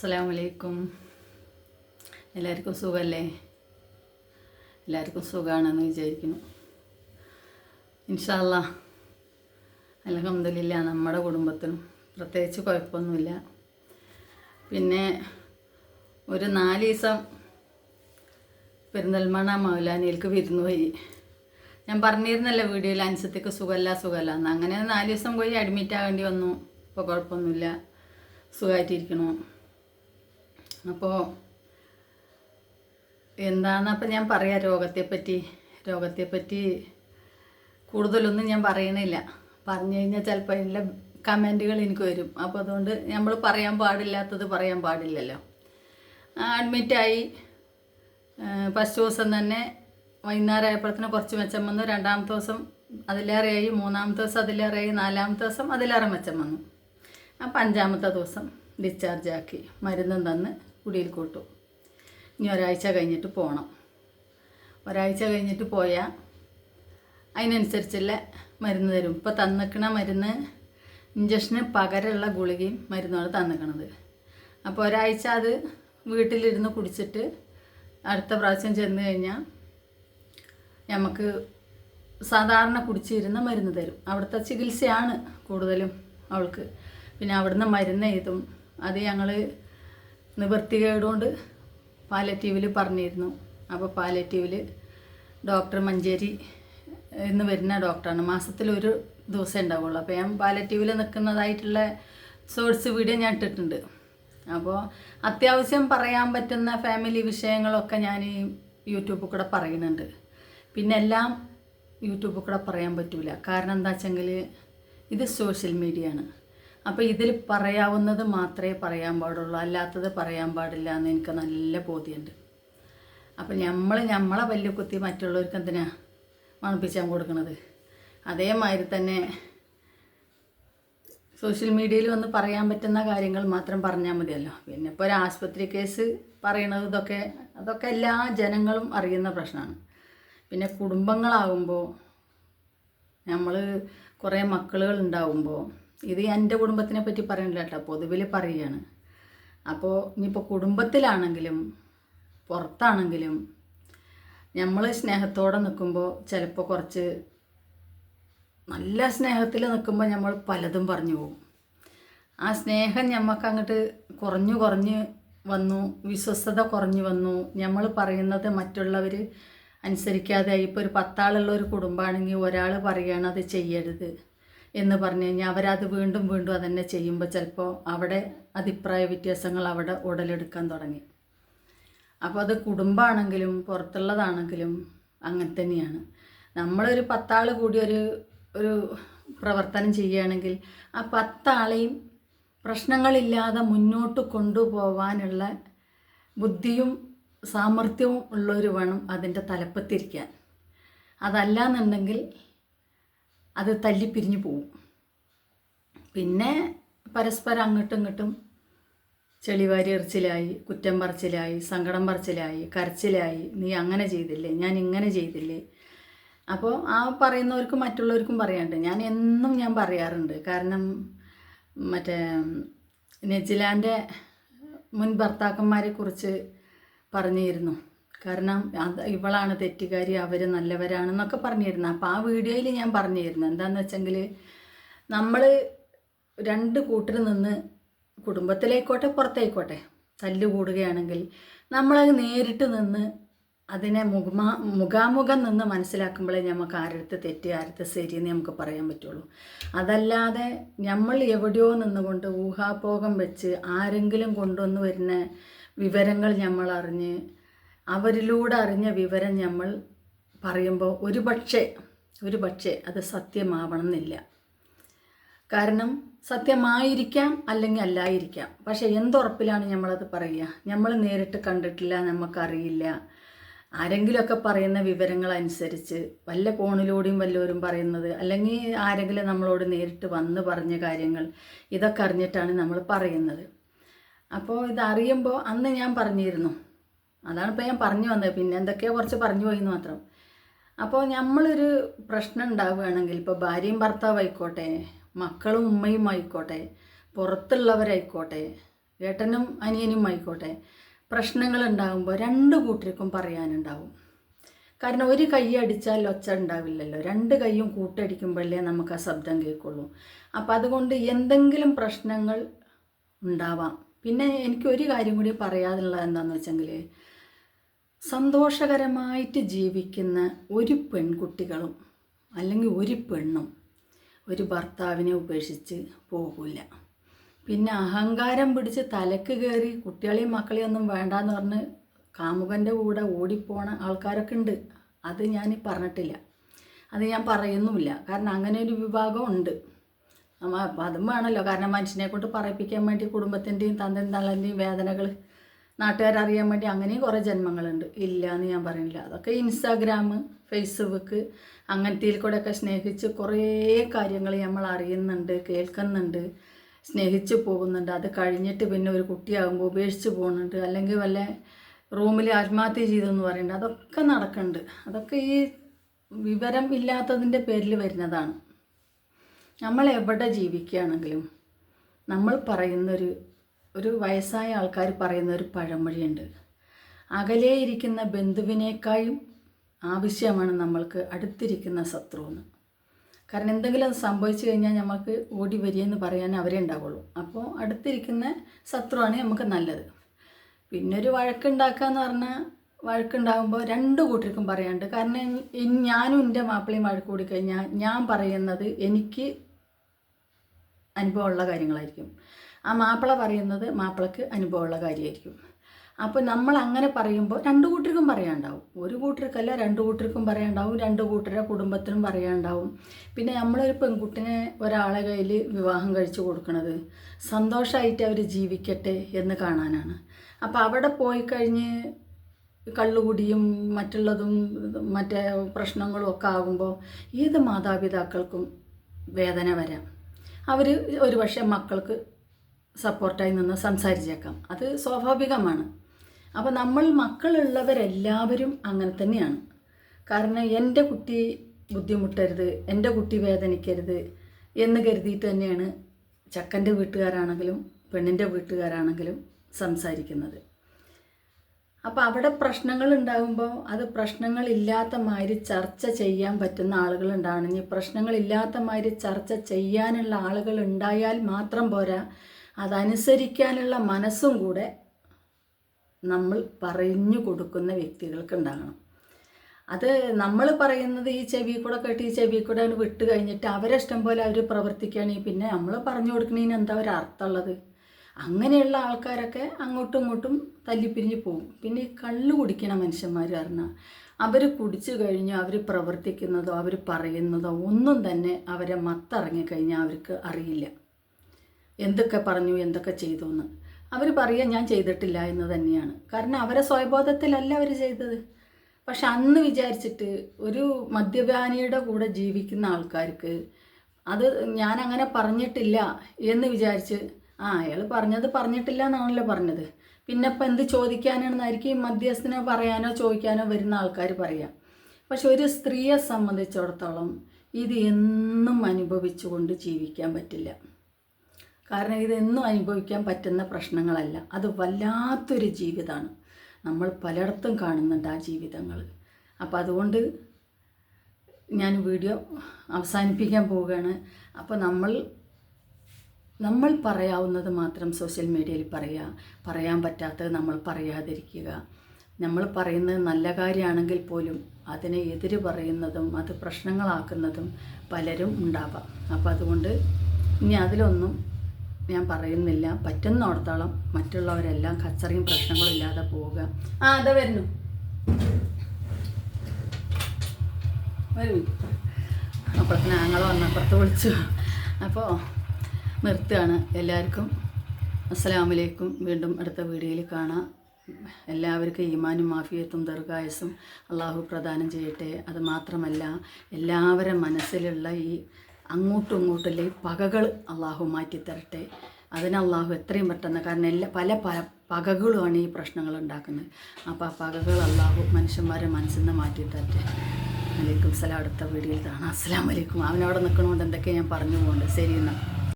അസ്സാം വലൈക്കും എല്ലാവർക്കും സുഖമല്ലേ എല്ലാവർക്കും സുഖമാണെന്ന് വിചാരിക്കുന്നു. ഇൻഷാല്ല അലഹമില്ല നമ്മുടെ കുടുംബത്തിനും പ്രത്യേകിച്ച് കുഴപ്പമൊന്നുമില്ല. പിന്നെ ഒരു നാല് ദിവസം പെരിന്തൽമണ്ണ മൗലാനിയിലേക്ക് വിരുന്ന് പോയി ഞാൻ പറഞ്ഞിരുന്നല്ലോ വീഡിയോയിൽ അനുസരിച്ചേക്ക് സുഖമല്ല സുഖമല്ല എന്ന്. അങ്ങനെ നാല് ദിവസം പോയി അഡ്മിറ്റ് ആകേണ്ടി വന്നു. ഇപ്പോൾ കുഴപ്പമൊന്നുമില്ല. സുഖമായിട്ടിരിക്കണു അപ്പോൾ എന്താണെന്നപ്പം ഞാൻ പറയാം രോഗത്തെപ്പറ്റി. രോഗത്തെപ്പറ്റി കൂടുതലൊന്നും ഞാൻ പറയണില്ല. പറഞ്ഞു കഴിഞ്ഞാൽ ചിലപ്പോൾ അതിന്റെ കമന്റുകൾ എനിക്ക് വരും. അപ്പോൾ അതുകൊണ്ട് നമ്മൾ പറയാൻ പാടില്ലാത്തത് പറയാൻ പാടില്ലല്ലോ. അഡ്മിറ്റായി. ഫസ്റ്റ് ദിവസം തന്നെ വൈകുന്നേരം ആയപ്പോഴത്തേന് കുറച്ച് മെച്ചം വന്നു. രണ്ടാമത്തെ ദിവസം അതിലേറെയായി. മൂന്നാമത്തെ ദിവസം അതിലേറെയായി. നാലാമത്തെ ദിവസം അതിലേറെ മെച്ചം വന്നു. അപ്പം അഞ്ചാമത്തെ ദിവസം ഡിസ്ചാർജ് ആക്കി. മരുന്നും തന്ന് കുടിയിൽ കൂട്ടു. ഇനി ഒരാഴ്ച കഴിഞ്ഞിട്ട് പോകണം ഒരാഴ്ച കഴിഞ്ഞിട്ട് പോയാൽ അതിനനുസരിച്ചുള്ള മരുന്ന് തരും. ഇപ്പോൾ തന്നിക്കണ മരുന്ന് ഇഞ്ചക്ഷന് പകരമുള്ള ഗുളികയും മരുന്നാണ് തന്നിക്കണത്. അപ്പോൾ ഒരാഴ്ച അത് വീട്ടിലിരുന്ന് കുടിച്ചിട്ട് അടുത്ത പ്രാവശ്യം ചെന്ന് കഴിഞ്ഞാൽ നമുക്ക് സാധാരണ കുടിച്ചിരുന്ന മരുന്ന് തരും. അവിടുത്തെ ചികിത്സയാണ് കൂടുതലും അവൾക്ക്. പിന്നെ അവിടുന്ന് മരുന്ന് എഴുതും. അത് ഞങ്ങൾ നിവൃത്തികേടുകൊണ്ട് പാലറ്റീവിൽ പറഞ്ഞിരുന്നു. അപ്പോൾ പാലറ്റീവിൽ ഡോക്ടർ മഞ്ചേരി എന്ന് വരുന്ന ഡോക്ടറാണ് മാസത്തിൽ ഒരു ദിവസം ഉണ്ടാവുള്ളൂ. അപ്പോൾ ഞാൻ പാലറ്റീവിൽ നിൽക്കുന്നതായിട്ടുള്ള സോഴ്സ് വീഡിയോ ഞാൻ ഇട്ടിട്ടുണ്ട്. അപ്പോൾ അത്യാവശ്യം പറയാൻ പറ്റുന്ന ഫാമിലി വിഷയങ്ങളൊക്കെ ഞാൻ ഈ യൂട്യൂബിൽ കൂടെ പറയുന്നുണ്ട്. പിന്നെ എല്ലാം യൂട്യൂബിൽ കൂടെ പറയാൻ പറ്റില്ല കാരണം എന്താ വെച്ചെങ്കിൽ ഇത് സോഷ്യൽ മീഡിയ ആണ്. അപ്പോൾ ഇതിൽ പറയാവുന്നത് മാത്രമേ പറയാൻ പാടുള്ളൂ. അല്ലാത്തത് പറയാൻ പാടില്ല എന്ന് എനിക്ക് നല്ല ബോധ്യമുണ്ട്. അപ്പോൾ നമ്മൾ നമ്മളെ പല്ല് കുത്തി മറ്റുള്ളവർക്ക് എന്തിനാ മണപ്പിച്ചാൻ കൊടുക്കുന്നത് അതേമാതിരി തന്നെ സോഷ്യൽ മീഡിയയിൽ വന്ന് പറയാൻ പറ്റുന്ന കാര്യങ്ങൾ മാത്രം പറഞ്ഞാൽ മതിയല്ലോ. പിന്നെ ഇപ്പോൾ ഒരു ആശുപത്രി കേസ് പറയണത് ഇതൊക്കെ അതൊക്കെ എല്ലാ ജനങ്ങളും അറിയുന്ന പ്രശ്നമാണ്. പിന്നെ കുടുംബങ്ങളാകുമ്പോൾ നമ്മൾ കുറേ മക്കളുകൾ ഉണ്ടാവുമ്പോൾ ഇത് എന്റെ കുടുംബത്തിനെ പറ്റി പറയണില്ല കേട്ടോ. പൊതുവിൽ പറയുകയാണ് അപ്പോൾ ഇനിയിപ്പോൾ കുടുംബത്തിലാണെങ്കിലും പുറത്താണെങ്കിലും നമ്മൾ സ്നേഹത്തോടെ നിൽക്കുമ്പോൾ ചിലപ്പോൾ കുറച്ച് നല്ല സ്നേഹത്തിൽ നിൽക്കുമ്പോൾ നമ്മൾ പലതും പറഞ്ഞു പോകും. ആ സ്നേഹം ഞമ്മക്ക് അങ്ങോട്ട് കുറഞ്ഞു കുറഞ്ഞ് വന്നു വിശ്വസ്തത കുറഞ്ഞു വന്നു. നമ്മൾ പറയുന്നത് മറ്റുള്ളവർ അനുസരിക്കാതെ ഇപ്പോൾ ഒരു പത്താളുള്ള ഒരു കുടുംബമാണെങ്കിൽ ഒരാൾ പറയുകയാണ് അത് ചെയ്യരുത്. എന്ന് പറഞ്ഞു കഴിഞ്ഞാൽ അവരത് വീണ്ടും വീണ്ടും അതന്നെ ചെയ്യുമ്പോൾ ചിലപ്പോൾ അവിടെ അഭിപ്രായ വ്യത്യാസങ്ങൾ അവിടെ ഉടലെടുക്കാൻ തുടങ്ങി. അപ്പോൾ അത് കുടുംബമാണെങ്കിലും പുറത്തുള്ളതാണെങ്കിലും അങ്ങനെ തന്നെയാണ്. നമ്മളൊരു പത്താൾ കൂടി ഒരു ഒരു പ്രവർത്തനം ചെയ്യുകയാണെങ്കിൽ ആ പത്താളെയും പ്രശ്നങ്ങളില്ലാതെ മുന്നോട്ട് കൊണ്ടുപോകാനുള്ള ബുദ്ധിയും സാമർഥ്യവും ഉള്ളവർ വേണം അതിന്റെ തലപ്പത്തിരിക്കാൻ. അതല്ല എന്നുണ്ടെങ്കിൽ അത് തല്ലിപ്പിരിഞ്ഞു പോവും. പിന്നെ പരസ്പരം അങ്ങോട്ടും ഇങ്ങോട്ടും ചെളിവാരി എറിച്ചിലായി കുറ്റം പറച്ചിലായി സങ്കടം പറച്ചിലായി കരച്ചിലായി നീ അങ്ങനെ ചെയ്തില്ലേ? ഞാൻ ഇങ്ങനെ ചെയ്തില്ലേ? അപ്പോൾ ആ പറയുന്നവർക്കും മറ്റുള്ളവർക്കും പറയാണ്ട് ഞാൻ എന്നും ഞാൻ പറയാറുണ്ട്. കാരണം മറ്റേ നെജിലാന്റെ മുൻ ഭർത്താക്കന്മാരെ കുറിച്ച് പറഞ്ഞിരുന്നു. കാരണം ഇവളാണ് തെറ്റുകാരി അവർ നല്ലവരാണെന്നൊക്കെ പറഞ്ഞിരുന്നു. അപ്പോൾ ആ വീഡിയോയിൽ ഞാൻ പറഞ്ഞിരുന്നു. എന്താണെന്ന് വെച്ചെങ്കിൽ നമ്മൾ രണ്ട് കൂട്ടർ നിന്ന് കുടുംബത്തിലായിക്കോട്ടെ പുറത്തായിക്കോട്ടെ തല്ലുകൂടുകയാണെങ്കിൽ നമ്മളത് നേരിട്ട് നിന്ന് അതിനെ മുഖമാ മുഖാമുഖം നിന്ന് മനസ്സിലാക്കുമ്പോഴേ നമുക്ക് ആരടുത്ത് തെറ്റ് ആരടുത്ത് ശരിയെന്ന് നമുക്ക് പറയാൻ പറ്റുള്ളൂ. അതല്ലാതെ നമ്മൾ എവിടെയോ നിന്നുകൊണ്ട് ഊഹാപോഹം വെച്ച് ആരെങ്കിലും കൊണ്ടുവന്ന് വരുന്ന വിവരങ്ങൾ നമ്മൾ അറിഞ്ഞ് അവരിലൂടെ അറിഞ്ഞ വിവരം നമ്മൾ പറയുമ്പോൾ ഒരു പക്ഷേ ഒരു പക്ഷേ അത് സത്യമാവണം എന്നില്ല കാരണം സത്യമായിരിക്കാം അല്ലെങ്കിൽ അല്ലായിരിക്കാം. പക്ഷേ എന്തുറപ്പിലാണ് നമ്മളത് പറയുക? നമ്മൾ നേരിട്ട് കണ്ടിട്ടില്ല നമുക്കറിയില്ല. ആരെങ്കിലുമൊക്കെ പറയുന്ന വിവരങ്ങൾ അനുസരിച്ച് വല്ല ഫോണിലൂടെയും വല്ലവരും പറയുന്നത് അല്ലെങ്കിൽ ആരെങ്കിലും നമ്മളോട് നേരിട്ട് വന്ന് പറഞ്ഞ കാര്യങ്ങൾ ഇതൊക്കെ അറിഞ്ഞിട്ടാണ് നമ്മൾ പറയുന്നത്. അപ്പോൾ ഇതറിയുമ്പോൾ അന്ന് ഞാൻ പറഞ്ഞിരുന്നു അതാണ് ഇപ്പോൾ ഞാൻ പറഞ്ഞു വന്നത്. പിന്നെ എന്തൊക്കെയോ കുറച്ച് പറഞ്ഞു പോയി എന്ന് മാത്രം. അപ്പോൾ നമ്മളൊരു പ്രശ്നം ഉണ്ടാവുകയാണെങ്കിൽ ഇപ്പോൾ ഭാര്യയും ഭർത്താവും ആയിക്കോട്ടെ മക്കളും ഉമ്മയും ആയിക്കോട്ടെ പുറത്തുള്ളവരായിക്കോട്ടെ ഏട്ടനും അനിയനും ആയിക്കോട്ടെ പ്രശ്നങ്ങൾ ഉണ്ടാകുമ്പോൾ രണ്ട് കൂട്ടർക്കും പറയാനുണ്ടാവും. കാരണം ഒരു കൈ അടിച്ചാൽ ഒച്ച ഉണ്ടാവില്ലല്ലോ. രണ്ട് കൈയും കൂട്ടടിക്കുമ്പോഴല്ലേ നമുക്ക് ആ ശബ്ദം കേൾക്കുള്ളൂ. അപ്പം അതുകൊണ്ട് എന്തെങ്കിലും പ്രശ്നങ്ങൾ ഉണ്ടാവാം. പിന്നെ എനിക്ക് ഒരു കാര്യം കൂടി പറയാനുള്ളത് എന്താണെന്ന് വെച്ചെങ്കിൽ സന്തോഷകരമായിട്ട് ജീവിക്കുന്ന ഒരു പെൺകുട്ടികളും അല്ലെങ്കിൽ ഒരു പെണ്ണും ഒരു ഭർത്താവിനെ ഉപേക്ഷിച്ച് പോകില്ല പിന്നെ അഹങ്കാരം പിടിച്ച് തലക്ക് കയറി കുട്ടികളെയും മക്കളെയും ഒന്നും വേണ്ടാന്ന് പറഞ്ഞ് കാമുകന്റെ കൂടെ ഓടിപ്പോണ ആൾക്കാരൊക്കെ ഉണ്ട്. അത് ഞാൻ പറഞ്ഞിട്ടില്ല. അത് ഞാൻ പറയുന്നുമില്ല. കാരണം അങ്ങനെ ഒരു വിഭാഗം ഉണ്ട്. അപ്പം അതും വേണമല്ലോ. കാരണം മനുഷ്യനെ കൊണ്ട് പറയിപ്പിക്കാൻ വേണ്ടി കുടുംബത്തിന്റെയും തന്തൻ തള്ളന്റെയും വേദനകൾ നാട്ടുകാരറിയാൻ വേണ്ടി അങ്ങനെയും കുറേ ജന്മങ്ങളുണ്ട്. ഇല്ല എന്ന് ഞാൻ പറയുന്നില്ല. അതൊക്കെ ഇൻസ്റ്റാഗ്രാം ഫേസ്ബുക്ക് അങ്ങനത്തെ കൂടെയൊക്കെ സ്നേഹിച്ച് കുറേ കാര്യങ്ങൾ നമ്മൾ അറിയുന്നുണ്ട് കേൾക്കുന്നുണ്ട് സ്നേഹിച്ച് പോകുന്നുണ്ട്. അത് കഴിഞ്ഞിട്ട് പിന്നെ ഒരു കുട്ടിയാകുമ്പോൾ ഉപേക്ഷിച്ച് പോകുന്നുണ്ട്. അല്ലെങ്കിൽ വല്ല റൂമിൽ ആത്മഹത്യ ചെയ്തെന്ന് പറയുന്നുണ്ട് അതൊക്കെ നടക്കുന്നുണ്ട് അതൊക്കെ ഈ വിവരം ഇല്ലാത്തതിന്റെ പേരിൽ വരുന്നതാണ്. നമ്മൾ എവിടെ ജീവിക്കുകയാണെങ്കിലും നമ്മൾ പറയുന്നൊരു ഒരു വയസ്സായ ആൾക്കാർ പറയുന്ന ഒരു പഴമൊഴിയുണ്ട്. അകലെ ഇരിക്കുന്ന ബന്ധുവിനേക്കാളും ആവശ്യമാണ് നമ്മൾക്ക് അടുത്തിരിക്കുന്ന ശത്രു എന്ന് കാരണം എന്തെങ്കിലും അത് സംഭവിച്ചു കഴിഞ്ഞാൽ നമുക്ക് ഓടി വരികയെന്ന് പറയാൻ അവരേ ഉണ്ടാവുള്ളൂ. അപ്പോൾ അടുത്തിരിക്കുന്ന ശത്രുവാണ് നമുക്ക് നല്ലത്. പിന്നെ ഒരു വഴക്കുണ്ടാക്കുക എന്ന് പറഞ്ഞാൽ വഴക്കുണ്ടാകുമ്പോൾ രണ്ട് കൂട്ടർക്കും പറയാണ്ട് കാരണം ഞാനും എന്റെ മാപ്പിളയും വഴക്ക് കൂടി കഴിഞ്ഞാൽ ഞാൻ പറയുന്നത് എനിക്ക് അനുഭവമുള്ള കാര്യങ്ങളായിരിക്കും. ആ മാപ്പിള പറയുന്നത് മാപ്പിളക്ക് അനുഭവമുള്ള കാര്യമായിരിക്കും അപ്പോൾ നമ്മൾ അങ്ങനെ പറയുമ്പോൾ രണ്ട് കൂട്ടർക്കും പറയാണ്ടാവും. ഒരു കൂട്ടർക്കല്ല രണ്ട് കൂട്ടർക്കും പറയാണ്ടാവും. രണ്ട് കൂട്ടരുടെ കുടുംബത്തിനും പറയാണ്ടാവും. പിന്നെ നമ്മളൊരു പെൺകുട്ടിനെ ഒരാളെ കയ്യിൽ വിവാഹം കഴിച്ചു കൊടുക്കുന്നത് സന്തോഷമായിട്ട് അവർ ജീവിക്കട്ടെ എന്ന് കാണാനാണ്. അപ്പോൾ അവിടെ പോയി കഴിഞ്ഞ് കള്ളുകുടിയും മറ്റുള്ളതും മറ്റേ പ്രശ്നങ്ങളും ഒക്കെ ആകുമ്പോൾ ഏത് മാതാപിതാക്കൾക്കും വേദന വരാം. അവർ ഒരുപക്ഷെ മക്കൾക്ക് സപ്പോർട്ടായി നിന്ന് സംസാരിച്ചേക്കാം. അത് സ്വാഭാവികമാണ്. അപ്പോൾ നമ്മൾ മക്കളുള്ളവരെല്ലാവരും അങ്ങനെ തന്നെയാണ്. കാരണം എന്റെ കുട്ടി ബുദ്ധിമുട്ടരുത് എന്റെ കുട്ടി വേദനിക്കരുത് എന്ന് കരുതിയിട്ട് തന്നെയാണ് ചക്കന്റെ വീട്ടുകാരാണെങ്കിലും പെണ്ണിന്റെ വീട്ടുകാരാണെങ്കിലും സംസാരിക്കുന്നത്. അപ്പോൾ അവിടെ പ്രശ്നങ്ങൾ ഉണ്ടാകുമ്പോൾ അത് പ്രശ്നങ്ങളില്ലാത്ത മാതിരി ചർച്ച ചെയ്യാൻ പറ്റുന്ന ആളുകൾ ഉണ്ടാവണമെങ്കിൽ പ്രശ്നങ്ങളില്ലാത്ത മാതിരി ചർച്ച ചെയ്യാനുള്ള ആളുകൾ ഉണ്ടായാൽ മാത്രം പോരാ. അതനുസരിക്കാനുള്ള മനസ്സും കൂടെ നമ്മൾ പറഞ്ഞു കൊടുക്കുന്ന വ്യക്തികൾക്ക് ഉണ്ടാകണം. അത് നമ്മൾ പറയുന്നത് ഈ ചെവി കൂടെ കേട്ട് ഈ ചെവി കൂടെ അങ്ങട് വിട്ട് കഴിഞ്ഞിട്ട് അവരെ ഇഷ്ടം പോലെ അവർ പ്രവർത്തിക്കുകയാണെങ്കിൽ പിന്നെ നമ്മൾ പറഞ്ഞു കൊടുക്കുന്നതിന് എന്താ ഒരു അർത്ഥമുള്ളത്? അങ്ങനെയുള്ള ആൾക്കാരൊക്കെ അങ്ങോട്ടും ഇങ്ങോട്ടും തല്ലിപ്പിരിഞ്ഞ് പോകും. പിന്നെ ഈ കള്ള് കുടിക്കണ മനുഷ്യന്മാർ പറഞ്ഞാൽ അവർ കുടിച്ചു കഴിഞ്ഞ് അവർ പ്രവർത്തിക്കുന്നതോ അവർ പറയുന്നതോ ഒന്നും തന്നെ അവരെ മത്തിറങ്ങിക്കഴിഞ്ഞാൽ അവർക്ക് അറിയില്ല. എന്തൊക്കെ പറഞ്ഞു എന്തൊക്കെ ചെയ്തു എന്ന് അവർ പറയുക ഞാൻ ചെയ്തിട്ടില്ല എന്ന് തന്നെയാണ്. കാരണം അവരെ സ്വയബോധത്തിലല്ല അവർ ചെയ്തത്. പക്ഷെ അന്ന് വിചാരിച്ചിട്ട് ഒരു മദ്യപാനിയുടെ കൂടെ ജീവിക്കുന്ന ആൾക്കാർക്ക് അത് ഞാൻ അങ്ങനെ പറഞ്ഞിട്ടില്ല എന്ന് വിചാരിച്ച് ആ അയാൾ പറഞ്ഞത് പറഞ്ഞിട്ടില്ല എന്നാണല്ലോ പറഞ്ഞത്. പിന്നെ ഇപ്പം എന്ത് ചോദിക്കാനാണെന്നായിരിക്കും മധ്യസ്ഥനെ പറയാനോ ചോദിക്കാനോ വരുന്ന ആൾക്കാർ പറയാം. പക്ഷെ ഒരു സ്ത്രീയെ സംബന്ധിച്ചിടത്തോളം ഇത് എന്നും അനുഭവിച്ചുകൊണ്ട് ജീവിക്കാൻ പറ്റില്ല. കാരണം ഇതെന്നും അനുഭവിക്കാൻ പറ്റുന്ന പ്രശ്നങ്ങളല്ല. അത് വല്ലാത്തൊരു ജീവിതമാണ് നമ്മൾ പലയിടത്തും കാണുന്നുണ്ട് ആ ജീവിതങ്ങൾ. അപ്പോൾ അതുകൊണ്ട് ഞാൻ വീഡിയോ അവസാനിപ്പിക്കാൻ പോവുകയാണ്. അപ്പോൾ നമ്മൾ നമ്മൾ പറയാവുന്നത് മാത്രം സോഷ്യൽ മീഡിയയിൽ പറയുക. പറയാൻ പറ്റാത്തത് നമ്മൾ പറയാതിരിക്കുക. നമ്മൾ പറയുന്നത് നല്ല കാര്യമാണെങ്കിൽ പോലും അതിനെ എതിര് പറയുന്നതും അത് പ്രശ്നങ്ങളാക്കുന്നതും പലരും ഉണ്ടാവാം. അപ്പോൾ അതുകൊണ്ട് ഇനി അതിലൊന്നും ഞാൻ പറയുന്നില്ല. പറ്റുന്നിടത്തോളം മറ്റുള്ളവരെല്ലാം കച്ചറയും പ്രശ്നങ്ങളും ഇല്ലാതെ പോവുക. ആ അത് വരുന്നു. വരൂ അപ്പോഴത്തേന് ഞങ്ങൾ വന്നപ്പുറത്ത് വിളിച്ചു. അപ്പോൾ നിർത്തുകയാണ് എല്ലാവർക്കും. അസ്സലാമലൈക്കും വീണ്ടും അടുത്ത വീഡിയോയിൽ കാണാം. എല്ലാവർക്കും ഈമാനും മാഫിയത്തും ദീർഘായസും അള്ളാഹു പ്രദാനം ചെയ്യട്ടെ. അത് മാത്രമല്ല എല്ലാവരുടെ മനസ്സിലുള്ള ഈ അങ്ങോട്ടും ഇങ്ങോട്ടുള്ള ഈ പകകൾ അള്ളാഹു മാറ്റിത്തരട്ടെ. അതിന് അള്ളാഹു എത്രയും പെട്ടെന്ന് കാരണം എല്ലാ പല പല പകകളുമാണ് ഈ പ്രശ്നങ്ങൾ ഉണ്ടാക്കുന്നത്. അപ്പോൾ ആ പകകൾ അള്ളാഹു മനുഷ്യന്മാരെ മനസ്സിൽ നിന്ന് മാറ്റിത്തരട്ടെ. വലൈക്കും സലാം. അടുത്ത വീഡിയോയിൽ കാണാം. അസ്സാം വലൈക്കും അവനവിടെ നിൽക്കണമെന്ന് എന്തൊക്കെ ഞാൻ പറഞ്ഞു പോകുന്നുണ്ട് ശരി എന്നാൽ